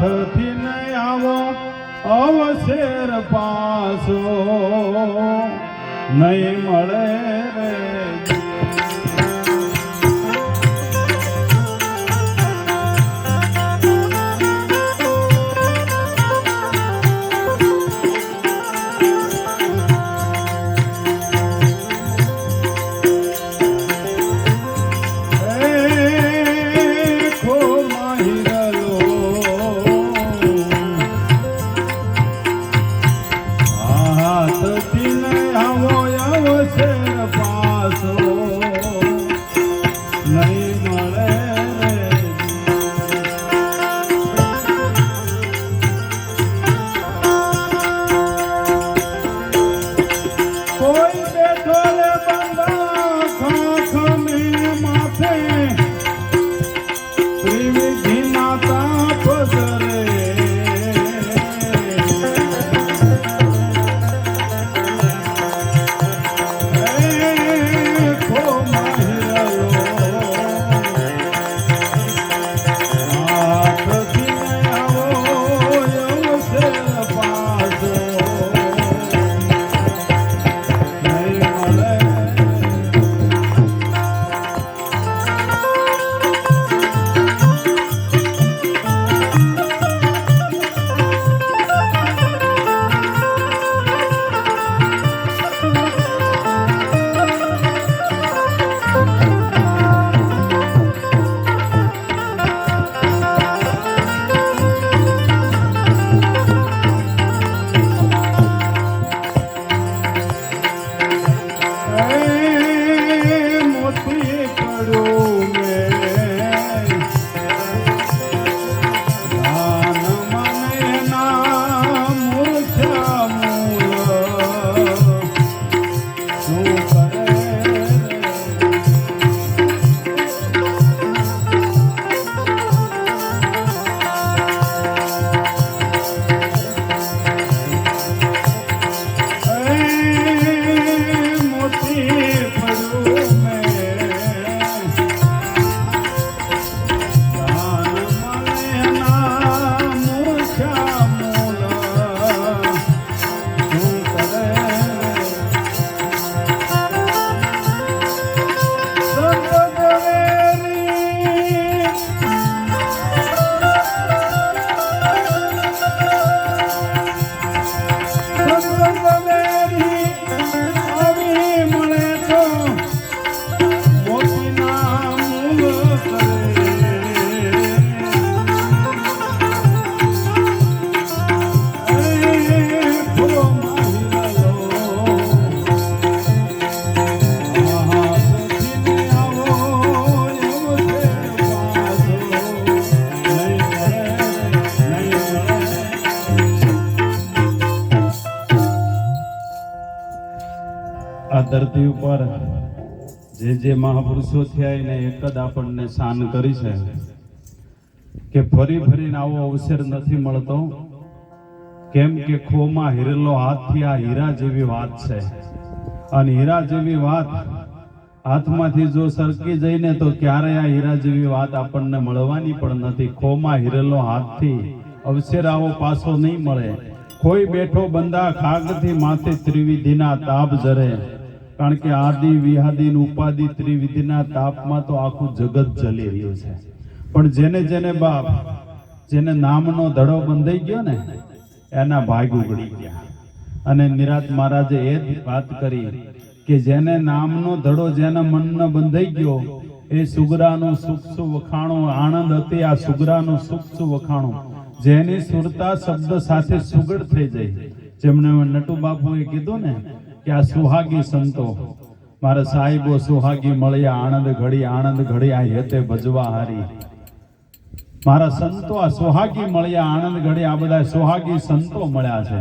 હાથથી નહીં આવો અવસેર પાસો. નહીં મળે આ ધરતી ઉપર જે જે મહાપુરુષો થયા એને એક જ આપણને શાન કરી છે કે ફરી ફરીને આવો અવસર નથી મળતો. કેમ કે ખોમાં હીરેલો હાથથી આ હીરા જેવી વાત છે. અને હીરા જેવી વાત હાથમાંથી જો સરકી જઈને તો ક્યારેય આ હીરા જેવી વાત આપણને મળવાની પણ નથી. ખોમાં હીરેલો હાથથી અવસર આવો પાછો નહીં મળે. કોઈ બેઠો બંદા ખાગથી માથે ત્રિવિધિના તાપ જરે. કારણ કે આદિ, વિહાદી ને ઉપાધિ ત્રિવિધિના તાપમાં તો આખું જગત જલી રહ્યું છે. પણ જેને જેને બાપ, જેને નામનો ધડો બંધાઈ ગયો ને, એના ભાગ ઉગડી ગયા. અને નિરાત મહારાજે એ વાત કરી કે જેને નામનો ધડો, જેના મનનો બંધાઈ ગયો, એ સુગરાનું સુખ સુ વખાણું, આનંદ હતી આ સુગરાનું સુખ સુ વખાણું. જેની સુરતા શબ્દ સાથે સુગડ થઈ જાય. જેમને નટુ બાપુએ કીધું ને કે આ સુહાગી સંતો, મારા સાહેબો સુહાગી મળ્યા આનંદ ઘડી આનંદ ઘડી, આ હેતે ભજવા હારી. મારા સંતો આ સુહાગી મળ્યા આનંદ ઘડી, આ બધા સુહાગી સંતો મળ્યા છે.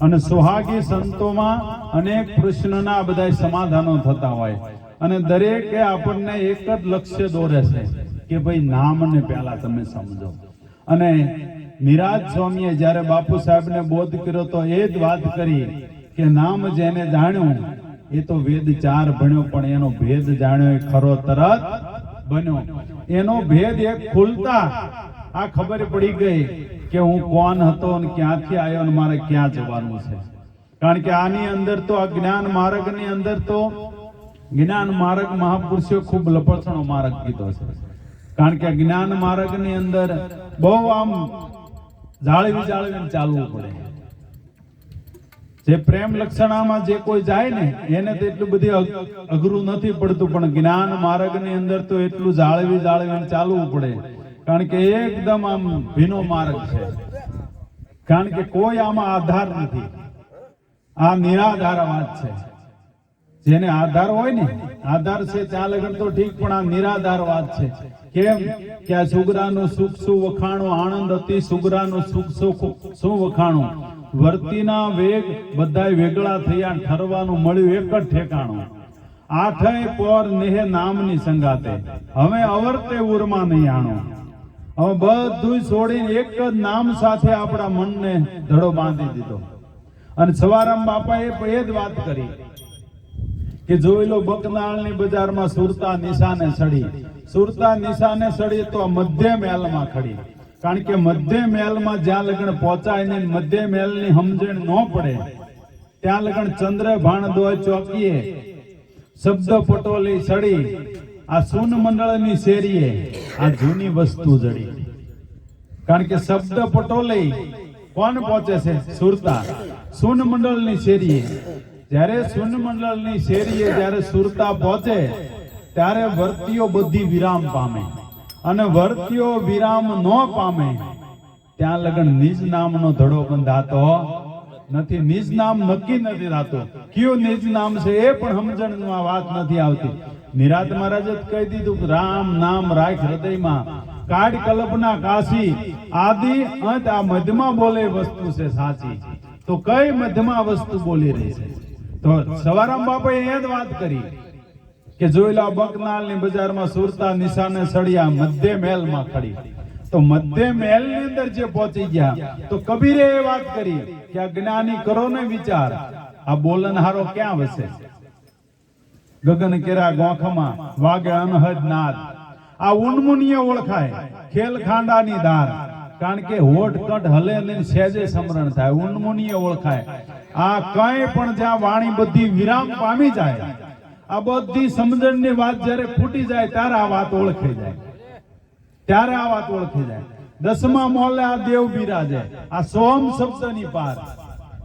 અને સુહાગી સંતોમાં અનેક કૃષ્ણના બધા સમાધાનો થતા હોય. અને દરેકે આપણને એક જ લક્ષ્ય દોરે છે, કે ભાઈ નામને પહેલા તમે સમજો. અને નિરાજ સ્વામીએ જ્યારે બાપુ સાહેબને બોધ કર્યો તો એ જ વાત કરી કે નામ જેને જાણ્યું, એ તો વેદ ચાર ભણ્યો, પણ એનો ભેદ જાણ્યો એ ખરો તરત બન્યો. એનો ભેદ એક ખુલતા આ ખબર પડી ગઈ કે હું કોણ હતો અને ક્યાંથી આવ્યો અને મારે ક્યાં જવાનું છે. કારણ કે આની અંદર તો આ જ્ઞાન માર્ગની અંદર તો જ્ઞાન માર્ગ મહાપુરુષો ખૂબ લપસણો માર્ગ કીધો છે. કારણ કે જ્ઞાન માર્ગની અંદર બહુ આમ જાળવી જાળવીને ચાલવું પડે. જે પ્રેમ લક્ષણામાં જે કોઈ જાય ને, એને તો એટલું બધી અઘરું નથી પડતું, પણ જ્ઞાન માર્ગની અંદર તો એટલું જાળવી જાળવીને ચાલવું પડે. કારણ કે એકદમ આમ ભીનો માર્ગ છે. કારણ કે કોઈ આમાં આધાર નથી. આ નિરાધાર વાત છે. જેને આધાર હોય ને, આધાર છે ત્યાં લગન તો ઠીક, પણ આ નિરાધાર વાત છે. કેમ? કે આ સુગરાનું સુખ શું વખાણું? આનંદ અતિ સુગરાનું સુખ શું શું વખાણું? વર્તીના વેગ બધાય વેગળા થયા ઠરવાનું મળ્યું એક જ ઠેકાણું. આઠય પોર નેહે નામની સંગાતે હવે અવર્તે ઉરમાં નહીં આણો. હવે બધું છોડીને એક જ નામ સાથે આપણા મનને ધડો બાંધી દીધો. અને સવારામ બાપાએ એ જ વાત કરી કે જોઈ લો બકનાળની બજારમાં સુરતા નિશાને સડી. સુરતા નિશાને સડી તો મધ્ય મહેલમાં ખડી. કારણ કે મધ્ય મહેલમાં જ્યાં લગણ પહોંચાય ને મધ્ય મહેલની સમજણ ન પડે. ત્યાં લગણ ચંદ્ર ભાણ દોય ચોકીએ, શબ્દ પટોલી સડી, આ સુન મંડળની શેરીએ, આ જૂની વસ્તુ જડી. કારણ કે શબ્દ પટોલી કોણ પહોંચે છે? સુરતા. સુન મંડળની શેરીએ. જ્યારે સુન મંડળની શેરીએ જ્યારે સુરતા પહોંચે, ત્યારે વર્તીઓ બધી વિરામ પામે. અને વર્ત્યો વિરામ ન પામે. ત્યાં લગન નિજ નામનો ધડો બંધાતો. નથી, નિજ નામ નક્કી નથી થતું. કયું નિજ નામ છે એ પણ સમજણમાં વાત નથી આવતી. નિરાત મહારાજે કહી દીધું રામ નામ રાખ હૃદયમાં. કાઢ કલ્પના કાશી. આદિ અંત આ મધ્યમાં બોલે વસ્તુ છે સાચી. તો કઈ મધ્યમાં વસ્તુ બોલી રહી છે? તો સવારામ બાપાએ એ જ વાત કરી. કે જોઈ લો બકનાલની બજારમાં સુરતા નિશાને સળિયા મધ્ય મહેલમાં ખડી. તો મધ્ય મહેલની અંદર જે પહોંચી ગયા, તો કબીરે એ વાત કરી કે આ જ્ઞાની કરો ને વિચાર, આ બોલનહારો ક્યાં વસે? ગગન કેરા ગોખમાં વાગે અનહદ નાદ. આ ઉન્મુનિય ઓળખાય ખેલ ખાંડાની ધાર કારણ કે હોઠ કટ હલે ને સેજે સમરણ થાય. ઉન્મુનિય ઓળખાય, આ કઈ પણ જ્યાં વાણી બધી વિરામ પામી જાય આ બધી સમજણની વાત જ્યારે ફૂટી જાય, ત્યારે આ વાત ઓળખી જાય. ત્યારે આ વાત ઓળખી જાય. દસમા મોલે આ દેવ બિરાજે. આ સોમ શબ્દની પાર.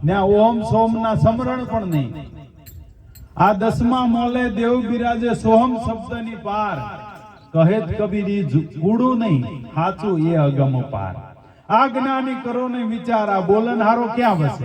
ને આ ઓમ સોમના સમરણ પણ નહીં. આ દસમા મોલે દેવ બિરાજે સોહમ શબ્દની પાર. કહે જ કબીરી, જુ- નહીં સાચું એ અગમ પાર. આ જ્ઞાની કરો ને વિચાર, આ બોલનહારો ક્યાં વસે?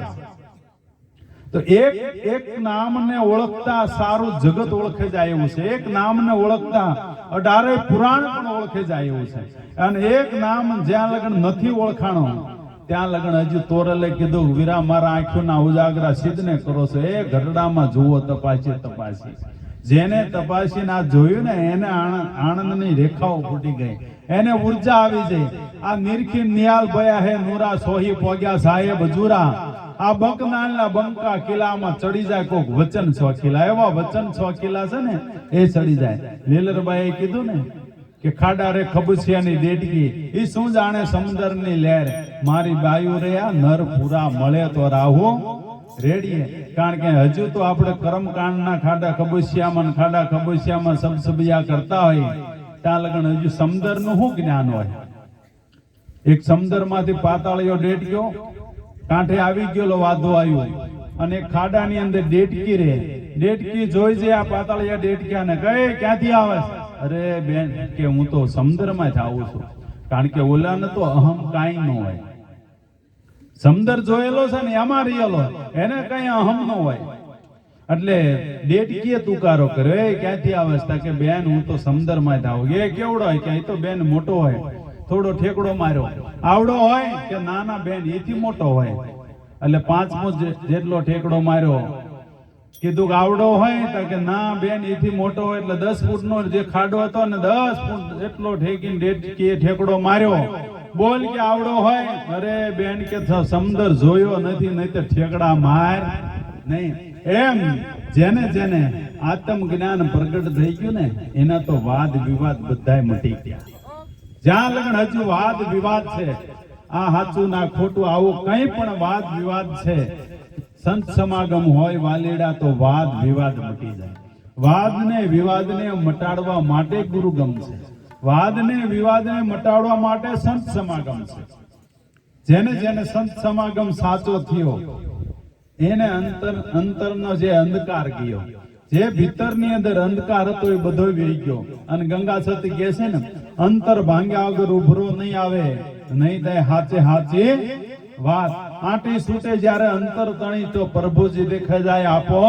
તો એક એક નામને ઓળખતા સારું જગત ઓળખે જાય એવું છે. એક નામને ઓળખતા અઢારે પુરાણ પણ ઓળખે જાય એવું છે. અને એક નામ જ્યાં લગન નથી ઓળખાણો, ત્યાં લગન હજુ તોરલે કીધું, વીરા, મારા આંખોના ઉજાગરા સિદ્ધને કરો છો. એ ઘરડામાં જુઓ, તપાસી તપાસી. જેને તપાસીને આ જોયું ને, એને આણંદ આણંદની રેખાઓ ફૂટી ગઈ. એને ઊર્જા આવી જઈ. આ નિરખી નિયાલ ભયા હે, નુરા સોહી પોગ્યા સાહેબ હજુરા. આ બંકનાલના બંકા કિલ્લામાં ચડી જાય કોક વચન સો કિલ્લા. એવા વચન સો કિલ્લા છે ને, એ ચડી જાય. લીલરબાઈએ કીધું ને કે ખાડા રે ખબુસિયાની દેડકી એ શું જાણે સમુદ્રની લહેર? મારી બાયુ રહ્યા નર પૂરા મળે તો રાહુ. રેડીએ. કારણ કે હજુ તો આપણે કર્મકાંડના ખાડા ખબુસિયામાં ખાડા ખબુસિયામાં સબસબિયા કરતા હોય. ત્યાં લગન હજુ સમુદ્રનું શું જ્ઞાન હોય? એક સમુદ્રમાંથી પાતાળિયો ડેટક્યો કાંઠે આવી ગયેલો વાંધો આવ્યો અને ખાડાની અંદર ડેટકી રે ડેટકી જોઈ છે, આ પાતાળિયા ડેટક્યા ને કઈ ક્યાંથી આવે અરે બેન, કે હું તો સમુદ્રમાંથી આવું છું. કારણ કે ઓલાને તો અહમ કાંઈ ન હોય. સમદર જોયેલો છે ને, એમાં રહેલો. એને કઈ અહમ ન હોય. એટલે ડેટકીએ તુકારો કર્યો, એ ક્યાંથી આવે? કે બેન, હું તો સમદરમાં આવું એ કેવડો હોય? કે અહીં તો બેન મોટો હોય. થોડો ઠેકડો માર્યો. આવડો હોય કે નાના બેન, એથી મોટો હોય. એટલે પાંચમો જેટલો ઠેકડો માર્યો. કીધું કે આવડો હોય તો કે ના બેન, એથી મોટો હોય. એટલે દસ ફૂટનો જે ખાડો હતો ને દસ ફૂટ એટલો ઠેકીને ઠેકડો માર્યો. બોલ કે આવડો હોય? અરે બેન કે સમદર જોયો નથી નહીં તો ઠેકડા માર. નહીં. એમ જેને જેને આત્મ જ્ઞાન પ્રગટ થઈ ગયું ને, એના તો વાદ વિવાદ બધાય મટી ગયા. જ્યાં લગણ હજુ વાદ વિવાદ છે. આ સાચું ના ખોટું આવું કંઈ પણ વાદ વિવાદ છે. સંત સમાગમ હોય વાલીડા તો વાદ વિવાદ મટી જાય. વાદને વિવાદને મટાડવા માટે ગુરુગમ છે. વાદને વિવાદને મટાડવા માટે સંત સમાગમ છે. જેને જેને સંત સમાગમ સાચો થયો, એને અંતર અંતરનો જે અંધકાર ગયો, જે ભીતરની અંદર અંધકાર હતો એ બધો વહી ગયો. અને ગંગા સતી કહે છે ને અંતર ભાંગ્યા વગર ઉભરો નહીં આવે. નહીં થાય હાચે હાચે વાત. આટી સૂટે જ્યારે અંતર તણી તો પ્રભુજી દેખાય જાય આપો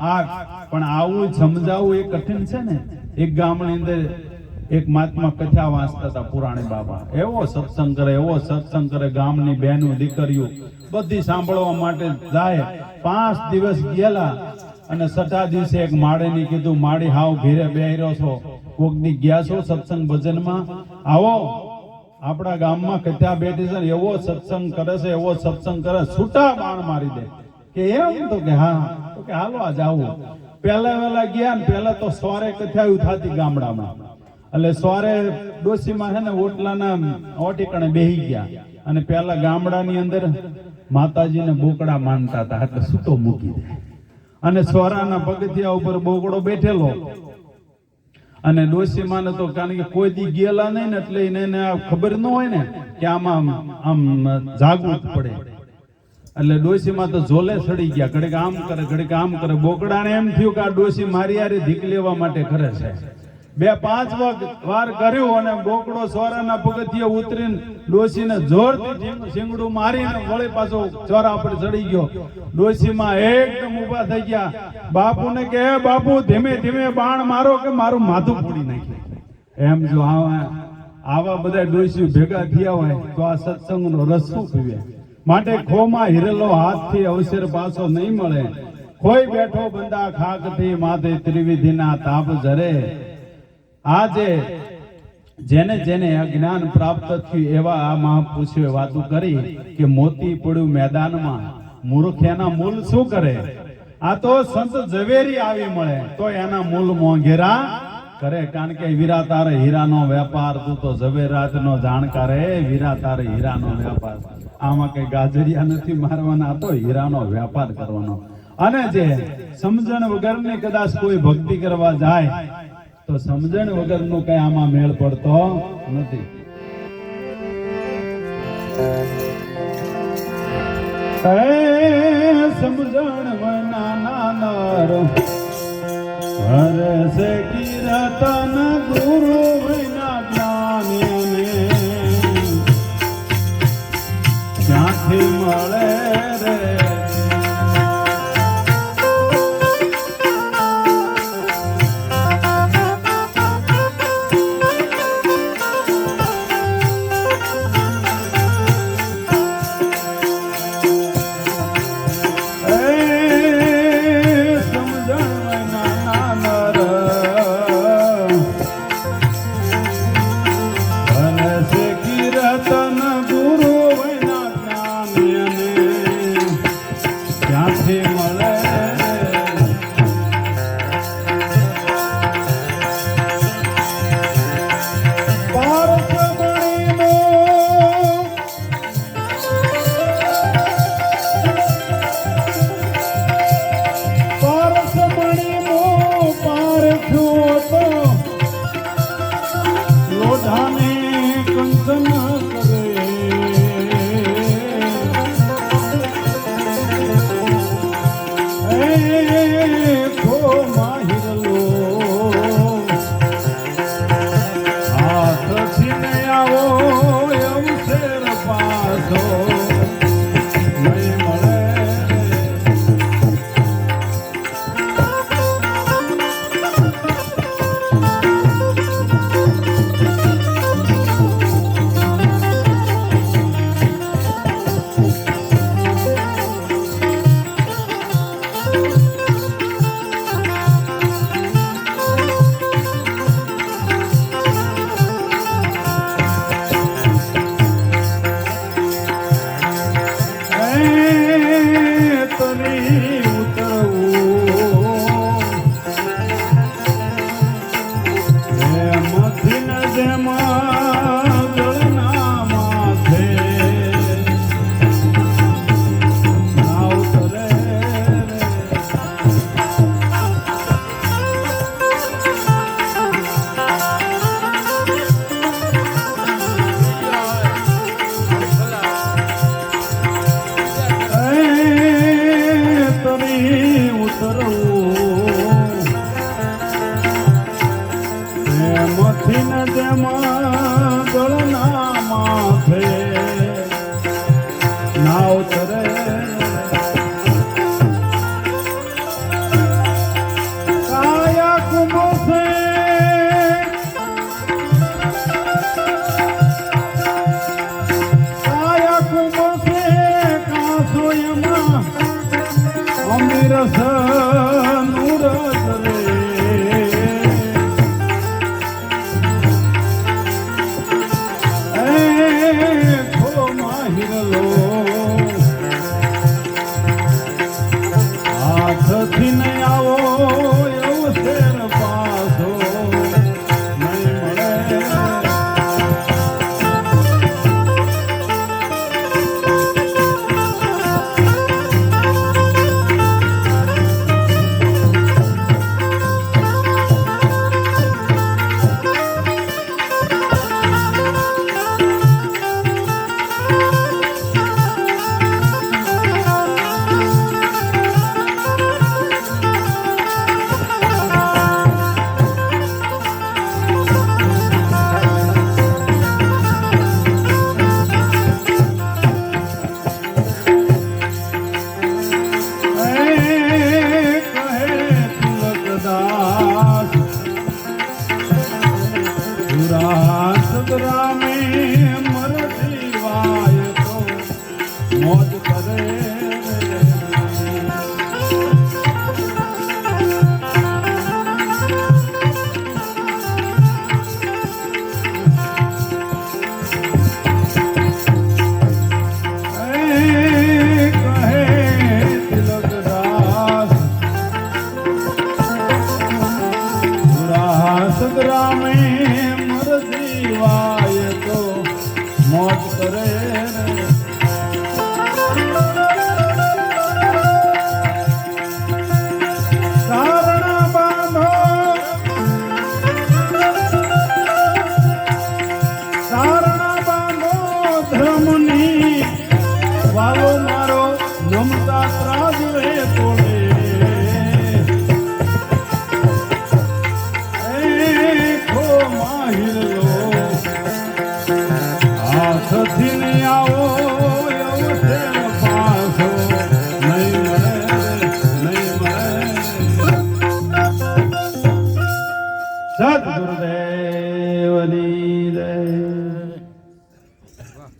આગ. પણ આવું સમજાવવું એ કઠિન છે ને. એક ગામની અંદર એક મહાત્મા કથા વાંચતા હતા પુરાણી બાબા. એવો સત્સંગ કરે, એવો સત્સંગ કરે ગામની બહેનો, દીકરીઓ. બધી સાંભળવા માટે જાય. પાંચ દિવસ ગયેલા અને છઠ્ઠા દિવસે એક માળીની કીધું, માળી હાવ ઘેરે બેહર્યો છો. કોક દી ગયા છો સત્સંગ ભજનમાં? આવો. આપણા ગામમાં કથા બેઠી છે એવો સત્સંગ કરે છે, એવો સત્સંગ કરે. છૂટા બાણ મારી દે. કે એમ તો કે હા, તો કે હાલો આ જાવું પહેલા વહેલા ગયા ને પહેલા તો સવારે કથાયું થતી ગામડામાં. એટલે સવારે ડોસીમાં છે ને ઓટલાના ઓટીકણે બેહી ગયા. અને પહેલા ગામડાની અંદર માતાજીને બોકડા માનતા હતા. એટલે સૂતો મૂકી દે. અને સ્વરાના પગથિયા ઉપર બોકડો બેઠેલો. અને ડોશીમાને તો કારણ કે કોઈ દી ગયેલા નહીં ને એટલે એને ખબર ન હોય ને કે આમાં આમ જાગવું જ પડે. એટલે ડોશીમાં તો ઝોલે સડી ગયા. ઘડીક આમ કરે, ઘડીક આમ કરે. બોકડાને એમ થયું કે આ ડોસી મારી યારે ધીક લેવા માટે કરે છે. બે પાંચ વખત વાર કર્યું અને બોકડો સોરાના પગથિયે ઉતરીને ડોસીને જોરથી શીંગડું મારીને વળી પાછો ચોરા પર ચડી ગયો. ડોસીમાં એકદમ ઊભા થઈ ગયા. બાપુને કે હે બાપુ, ધીમે ધીમે બાણ મારો કે મારું માથું ફોડી નાખ્યું એમ જો આવા આવા બધા ડોસી ભેગા થયા હોય તો આ સત્સંગનો રસ શું પીવે? માટે ખોમાં હિરેલો હાથથી અવસર પાછો નહીં મળે. કોઈ બેઠો બંદા ખાકથી માથે ત્રિવિધિના તાપ જરે આજે જેને જેને અજ્ઞાન પ્રાપ્ત થયું એવા આ મહાપુરુષોએ વાતો કરી કે મોતી પડ્યું મેદાનમાં મૂર્ખ એના મૂલ શું કરે? આ તો સંત ઝવેરી આવી મળે, તો એના મૂલ મોંઘેરા કરે. કારણ કે વીરા તારે હીરાનો વેપાર, તું તો ઝવેરાત નો જાણકાર હે વીરા તારે હીરાનો વેપાર. આમાં કઈ ગાજરિયા નથી મારવાના, આ તો હીરાનો વેપાર કરવાનો. અને જે સમજણ વગરની કદાચ કોઈ ભક્તિ કરવા જાય તો સમજણ વગરનું કઈ આમાં મેળ પડતો નથી. સમજણ નાનર હર સે કીર્તન ગુરુ વિના જ્ઞાની ક્યાંથી મળે কেমন